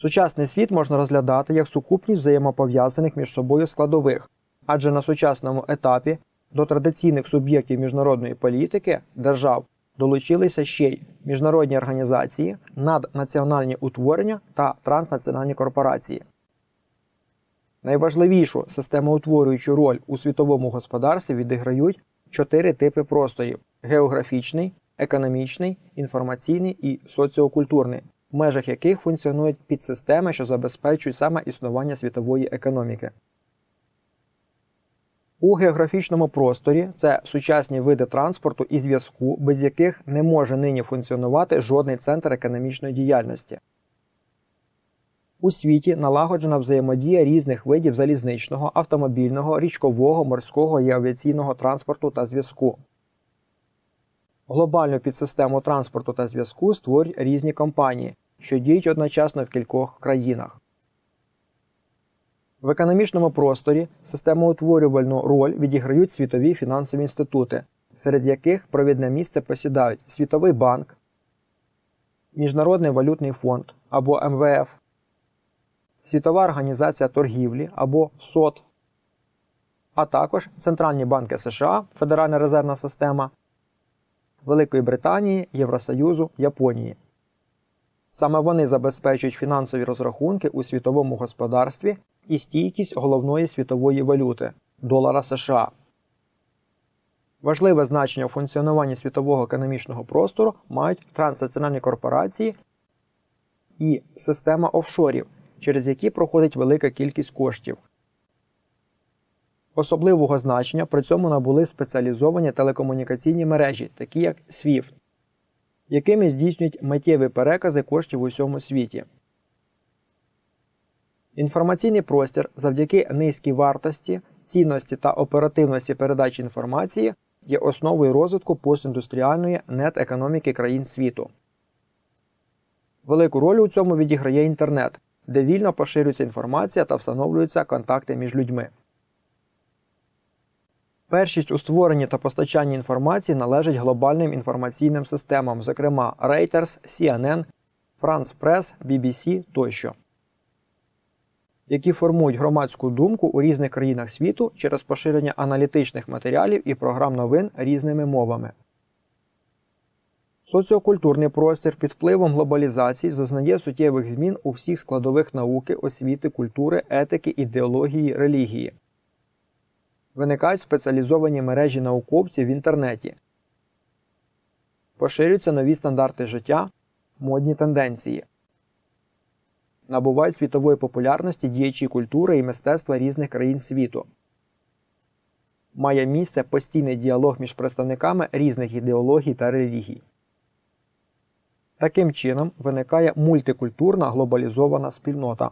Сучасний світ можна розглядати як сукупність взаємопов'язаних між собою складових, адже на сучасному етапі до традиційних суб'єктів міжнародної політики держав долучилися ще й міжнародні організації, наднаціональні утворення та транснаціональні корпорації. Найважливішу системоутворюючу роль у світовому господарстві відіграють чотири типи просторів: географічний, економічний, інформаційний і соціокультурний, в межах яких функціонують підсистеми, що забезпечують саме існування світової економіки. У географічному просторі це сучасні види транспорту і зв'язку, без яких не може нині функціонувати жодний центр економічної діяльності. У світі налагоджена взаємодія різних видів залізничного, автомобільного, річкового, морського і авіаційного транспорту та зв'язку. Глобальну підсистему транспорту та зв'язку створюють різні компанії, що діють одночасно в кількох країнах. В економічному просторі системоутворювальну роль відіграють світові фінансові інститути, серед яких провідне місце посідають Світовий банк, Міжнародний валютний фонд або МВФ, Світова організація торгівлі або СОТ, а також Центральні банки США, Федеральна резервна система, Великої Британії, Євросоюзу, Японії. Саме вони забезпечують фінансові розрахунки у світовому господарстві і стійкість головної світової валюти долара США. Важливе значення у функціонуванні світового економічного простору мають транснаціональні корпорації і система офшорів, через які проходить велика кількість коштів. Особливого значення при цьому набули спеціалізовані телекомунікаційні мережі, такі як SWIFT, якими здійснюють миттєві перекази коштів у всьому світі. Інформаційний простір завдяки низькій вартості, цінності та оперативності передачі інформації є основою розвитку постіндустріальної нет-економіки країн світу. Велику роль у цьому відіграє інтернет, де вільно поширюється інформація та встановлюються контакти між людьми. Першість у створенні та постачанні інформації належить глобальним інформаційним системам, зокрема Reuters, CNN, France Press, BBC тощо, які формують громадську думку у різних країнах світу через поширення аналітичних матеріалів і програм новин різними мовами. Соціокультурний простір під впливом глобалізації зазнає суттєвих змін у всіх складових науки, освіти, культури, етики, ідеології, релігії. Виникають спеціалізовані мережі науковців в інтернеті. Поширюються нові стандарти життя, модні тенденції. Набувають світової популярності діячі культури і мистецтва різних країн світу. Має місце постійний діалог між представниками різних ідеологій та релігій. Таким чином виникає мультикультурна глобалізована спільнота.